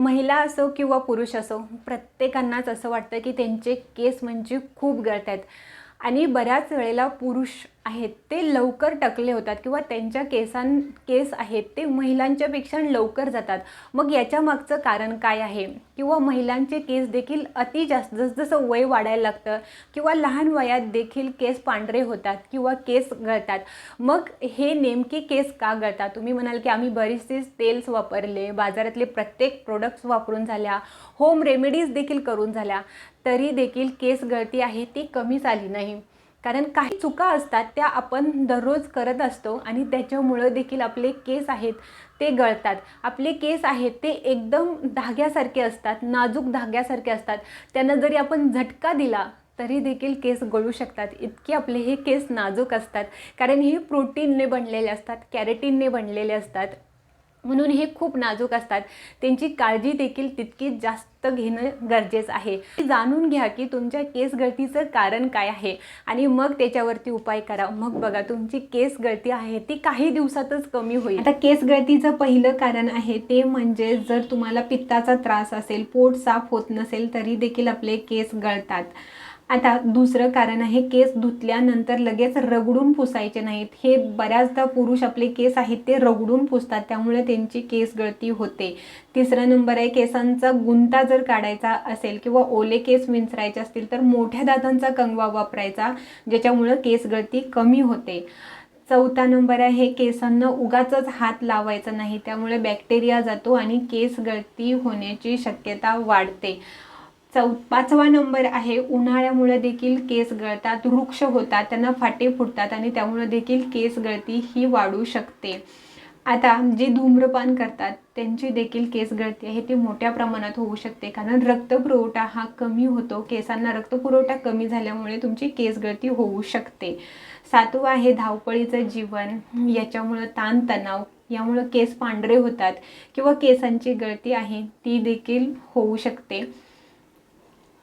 महिला असो किंवा पुरुष असो प्रत्येकांनाच असं वाटतं की त्यांचे केस म्हणजे खूप गळत आहेत आणि बऱ्याच वेळेला पुरुष आहेत ते लवकर टकले होतात किंवा त्यांच्या केसां केस आहेत ते महिलांच्यापेक्षा लवकर जातात. मग याच्या मागचं कारण काय आहे? किंवा महिलांचे केस देखील अति जास्त जसजसं वय वाढायला लागतं किंवा लहान वयात देखील केस पांढरे होतात किंवा केस गळतात. मग हे नेमके केस का गळतात? तुम्ही म्हणाल की आम्ही बरीचसे तेल्स वापरले बाजारातले प्रत्येक प्रोडक्ट्स वापरून झाल्या होम रेमेडीज देखील करून झाल्या तरी देखील केस गळती आहे ती कमीच आली नाही. कारण काही चुका असतात त्या आपण दररोज करत असतो आणि त्याच्यामुळं देखील आपले केस आहेत ते गळतात. आपले केस आहेत ते एकदम धाग्यासारखे असतात नाजूक धाग्यासारखे असतात. त्यांना जरी आपण झटका दिला तरी देखील केस गळू शकतात. इतके आपले हे केस नाजूक असतात. कारण हे प्रोटीनने बनलेले असतात कॅरेटीनने बनलेले असतात. म्हणून हे खूप नाजूक असतात. त्यांची काळजी देखील तितकीच जास्त घेणं गरजेचं आहे. जाणून घ्या की तुमच्या केस गळतीचं कारण काय आहे आणि मग त्याच्यावरती उपाय करा. मग बघा तुमची केस गळती आहे ती काही दिवसातच कमी होईल. आता केस गळतीचं पहिलं कारण आहे ते म्हणजे जर तुम्हाला पित्ताचा त्रास असेल पोट साफ होत नसेल तरी देखील आपले केस गळतात. आता दुसरं कारण आहे केस धुतल्यानंतर लगेच रगडून पुसायचे नाहीत. हे बऱ्याचदा पुरुष आपले केस आहेत ते रगडून पुसतात. त्यामुळे त्यांची केस गळती होते. तिसरा नंबर आहे केसांचा गुंता जर काढायचा असेल किंवा ओले केस विंचरायचे असतील तर मोठ्या दातांचा कंगवा वापरायचा ज्याच्यामुळं केस गळती कमी होते. चौथा नंबर आहे केसांना उगाचच हात लावायचा नाही. त्यामुळे बॅक्टेरिया जातो आणि केस गळती होण्याची शक्यता वाढते. चौ पाचवा नंबर आहे उन्हाळ्यामुळे देखील केस गळतात वृक्ष होतात त्यांना फाटे फुटतात आणि त्यामुळे देखील केस गळती ही वाढू शकते. आता जे धूम्रपान करतात त्यांची देखील केस गळती आहे ती मोठ्या प्रमाणात होऊ शकते. कारण रक्तपुरवठा हा कमी होतो. केसांना रक्तपुरवठा कमी झाल्यामुळे तुमची केस गळती होऊ शकते. सातवं आहे धावपळीचं जीवन. याच्यामुळं ताणतणाव यामुळं केस पांढरे होतात किंवा केसांची गळती आहे ती देखील होऊ शकते.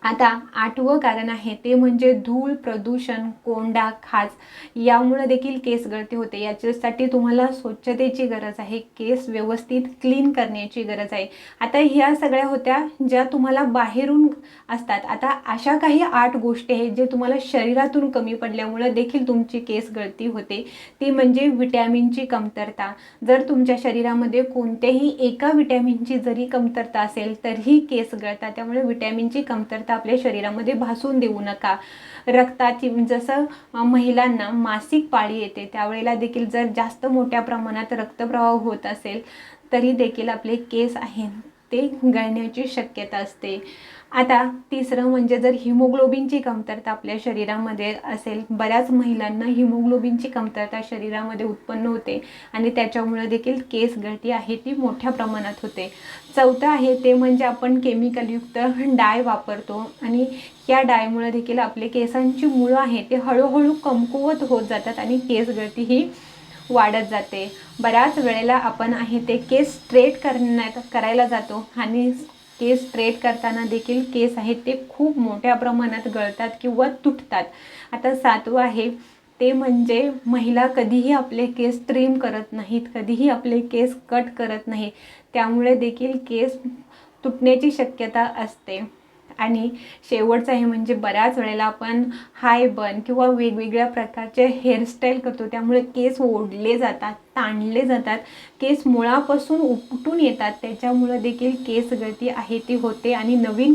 आता आठवं कारण आहे ते म्हणजे धूळ प्रदूषण कोंडा खाज यामुळे देखील केस गळती होते. याच्यासाठी तुम्हाला स्वच्छतेची गरज आहे केस व्यवस्थित क्लीन करण्याची गरज आहे. आता ह्या सगळ्या होत्या ज्या तुम्हाला बाहेरून असतात. आता अशा काही आठ गोष्टी आहेत जे तुम्हाला शरीरातून कमी पडल्यामुळे देखील तुमची केस गळती होते. ती म्हणजे विटॅमिनची कमतरता. जर तुमच्या शरीरामध्ये कोणत्याही एका विटॅमिनची जरी कमतरता असेल तरीही केस गळतात. त्यामुळे विटॅमिनची कमतरता आपल्या शरीरामध्ये भासून देऊ नका. रक्ताची जसं महिलांना मासिक पाळी येते त्यावेळेला देखील जर जास्त मोठ्या प्रमाणात रक्तप्रवाह होत असेल तरी देखील आपले केस आहेत. ते गळण्याची शक्यता असते. आता तिसरं म्हणजे जर हिमोग्लोबिनची कमतरता आपल्या शरीरामध्ये असेल बऱ्याच महिलांना हिमोग्लोबिनची कमतरता शरीरामध्ये उत्पन्न होते आणि त्याच्यामुळे देखील केस गळती आहे ती मोठ्या प्रमाणात होते. चौथं आहे ते म्हणजे आपण केमिकलयुक्त डाय वापरतो आणि या डायमुळे देखील आपले केसांची मुळं आहे ते हळूहळू कमकुवत होत जातात आणि केस गळती ही वाढत जाते. बऱ्याच वेळेला आपण आहे ते केस स्ट्रेट करण्यात करायला जातो आणि केस स्ट्रेट करताना देखील केस आहेत ते खूप मोठ्या प्रमाणात गळतात किंवा तुटतात. आता सातवं आहे ते म्हणजे महिला कधीही आपले केस ट्रिम करत नाहीत कधीही आपले केस कट करत नाही. त्यामुळे देखील केस तुटण्याची शक्यता असते. आणि शेवटचं आहे म्हणजे बऱ्याच वेळेला आपण हाय बन किंवा वेगवेगळ्या प्रकारचे हेअरस्टाईल करतो त्यामुळे केस ओढले जातात ताणले जातात केस मुळापासून उपटून येतात त्याच्यामुळं देखील केस गळती आहे ती होते आणि नवीन